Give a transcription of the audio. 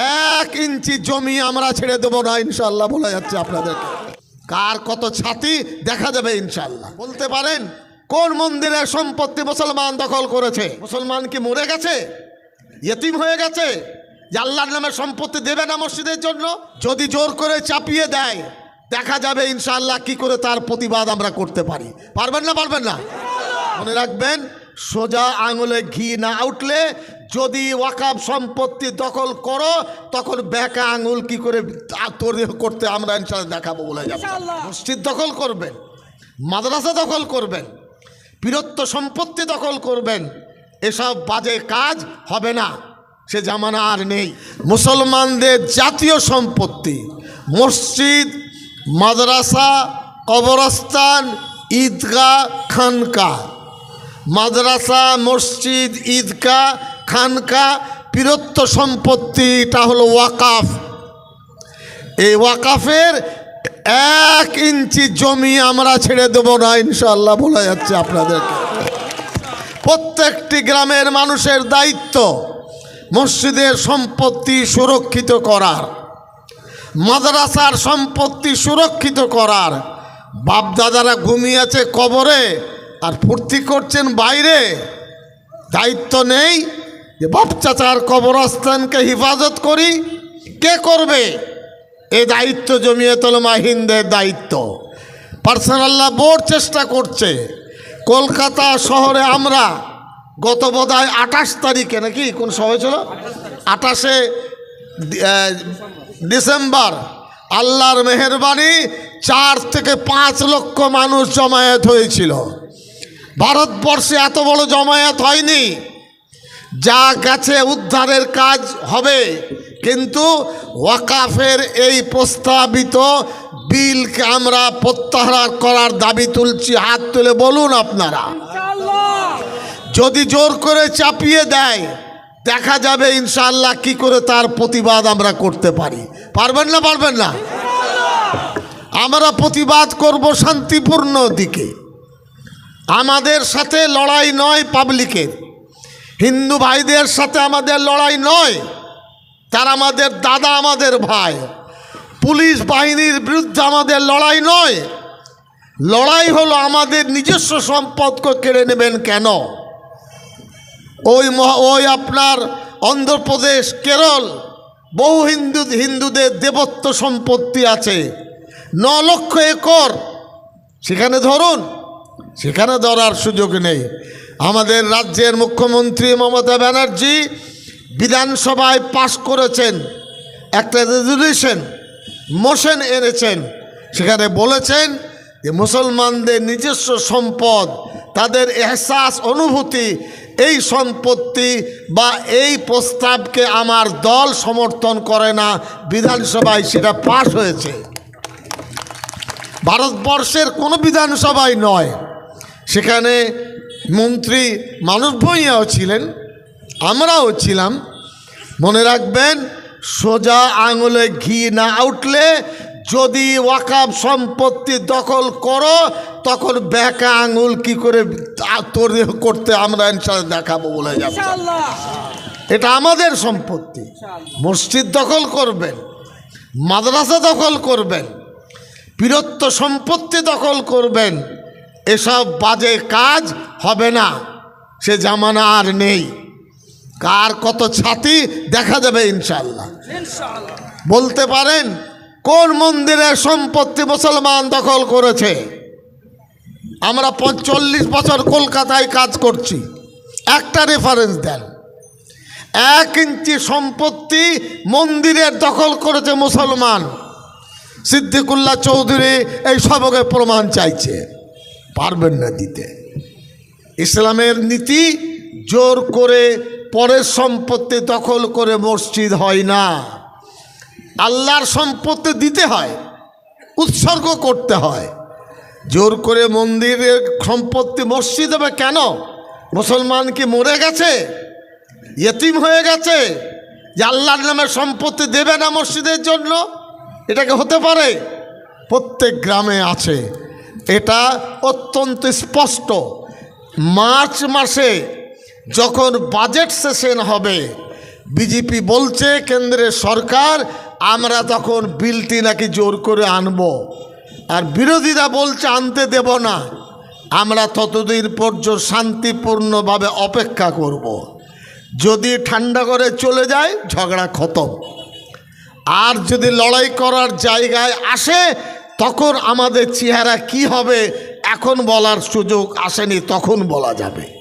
এক ইঞ্চি জমি আমরা ছেড়ে দেবো না ইনশাল্লাহ বলা যাচ্ছে আপনাদেরকে। কার কত ছাতি, দেখা যাবে ইনশাল্লাহ বলতে পারেন, কোন মন্দিরের সম্পত্তি মুসলমান দখল করেছে? মুসলমান কি মরে গেছে? ইয়েতিম হয়ে গেছে? যে আল্লাহর নামে সম্পত্তি দেবে না মসজিদের জন্য? যদি জোর করে চাপিয়ে দেয়, দেখা যাবে ইনশাল্লাহ কি করে তার প্রতিবাদ আমরা করতে পারি। পারবেন না পারবেন না? মনে রাখবেন সোজা আঙুলে ঘি না উঠলে যদি ওয়াকাব সম্পত্তি দখল করো তখন ব্যাকা আঙুল কি করে তৈরি করতে আমরা ইনশাল্লাহ দেখাবো বলে যাব। মসজিদ দখল করবেন মাদ্রাসা দখল করবেন বীরত্ব সম্পত্তি দখল করবেন এসব বাজে কাজ হবে না সে জামানা আর নেই। মুসলমানদের জাতীয় সম্পত্তি মসজিদ মাদ্রাসা কবরস্থান ঈদগাহ খানকা মাদ্রাসা, মসজিদ, ঈদগাহ খানকা বীরত্ব সম্পত্তি, এটা হলো ওয়াকাফ। এই ওয়াকাফের এক ইঞ্চি জমি আমরা ছেড়ে দেবো না ইনশাল্লাহ বলা যাচ্ছে আপনাদেরকে। প্রত্যেকটি গ্রামের মানুষের দায়িত্ব মসজিদের সম্পত্তি সুরক্ষিত করার, মাদ্রাসার সম্পত্তি সুরক্ষিত করার। বাপদাদারা ঘুমিয়েছে কবরে আর ফুর্তি করছেন বাইরে। দায়িত্ব নেই যে বাপ চাচার কবরস্থানকে হেফাজত করি। কে করবে? এ দায়িত্ব জমিয়ে তোলমা হিন্দের দায়িত্ব। পার্সোনাল্লাহ বোর্ড চেষ্টা করছে। কলকাতা শহরে আমরা গত বোধহয় আঠাশ তারিখে নাকি, কোন সময় ছিল আঠাশে ডিসেম্বর। আল্লাহর মেহরবানি চার থেকে পাঁচ লক্ষ মানুষ জমায়েত হয়েছিল। ভারতবর্ষে এত বড় জমায়েত হয়নি। যা গেছে উদ্ধারের কাজ হবে। কিন্তু ওয়াকাফের এই প্রস্তাবিত বিলকে আমরা প্রত্যাহার করার দাবি তুলছি। হাত তুলে বলুন আপনারা। যদি জোর করে চাপিয়ে দেয়, দেখা যাবে ইনশাল্লাহ কি করে তার প্রতিবাদ আমরা করতে পারি। পারবেন না পারবেন না? আমরা প্রতিবাদ করব শান্তিপূর্ণ দিকে। আমাদের সাথে লড়াই নয় পাবলিকের। হিন্দু ভাইদের সাথে আমাদের লড়াই নয়। তারা আমাদের দাদা আমাদের ভাই। পুলিশ বাহিনীর বিরুদ্ধে আমাদের লড়াই নয়। লড়াই হলো আমাদের নিজস্ব সম্পদকে কেড়ে নেবেন কেন? ওই ওই আপনার অন্ধ্রপ্রদেশ, কেরল, বহু হিন্দু, হিন্দুদের দেবত্ব সম্পত্তি আছে। ন লক্ষ একর। সেখানে ধরুন সেখানে ধরার সুযোগ নেই। আমাদের রাজ্যের মুখ্যমন্ত্রী মমতা ব্যানার্জি বিধানসভায় পাশ করেছেন, একটা রেজলিউশন মোশন এনেছেন। সেখানে বলেছেন যে মুসলমানদের নিজস্ব সম্পদ, তাদের এহসাস, অনুভূতি, এই সম্পত্তি বা এই প্রস্তাবকে আমার দল সমর্থন করে না, বিধানসভায় সেটা পাশ হয়েছে। ভারতবর্ষের কোনো বিধানসভায় নয়। সেখানে মন্ত্রী মানুষ ভূঁইয়াও ছিলেন আমরাও ছিলাম। মনে রাখবেন সোজা আঙুলে ঘি না উঠলে যদি ওয়াকাব সম্পত্তি দখল করো তখন ব্যাকা আঙুল কি করে তৈরি করতে আমরা ইনশাল্লাহ দেখাবো বলে যাব। এটা আমাদের সম্পত্তি। মসজিদ দখল করবেন মাদ্রাসা দখল করবেন বীরত্ব সম্পত্তি দখল করবেন এসব বাজে কাজ হবে না। সে জামানা আর নেই। কার কত ছাতি দেখা যাবে ইনশাল্লাহ বলতে পারেন কোন মন্দিরের সম্পত্তি মুসলমান দখল করেছে? আমরা পঁয়চল্লিশ বছর কলকাতায় কাজ করছি। একটা রেফারেন্স দেন। এক ইঞ্চি সম্পত্তি মন্দিরের দখল করেছে মুসলমান। সিদ্দিকুল্লাহ চৌধুরী এই সবকে প্রমাণ চাইছে। পারবেন না দিতে। ইসলামের নীতি জোর করে পরের সম্পত্তি দখল করে মসজিদ হয় না। আল্লাহর সম্পত্তি দিতে হয়, উৎসর্গ করতে হয়। জোর করে মন্দিরের সম্পত্তি মসজিদ হবে কেন? মুসলমান কি মরে গেছে? ইয়েতিম হয়ে গেছে? যে আল্লাহর নামে সম্পত্তি দেবে না মসজিদের জন্য? এটাকে হতে পারে? প্রত্যেক গ্রামে আছে। এটা অত্যন্ত স্পষ্ট। মার্চ মাসে যখন বাজেট সেশন হবে, বিজেপি বলছে, কেন্দ্রের সরকার, আমরা তখন বিলটি নাকি জোর করে আনব। আর বিরোধীরা বলছে, আনতে দেব না। আমরা ততদিন পর্যন্ত শান্তিপূর্ণভাবে অপেক্ষা করব। যদি ঠান্ডা করে চলে যায়, ঝগড়া খতম। আর যদি লড়াই করার জায়গায় আসে তখন আমাদের চেহারা কি হবে? এখন বলার সুযোগ আসেনি তখন বলা যাবে।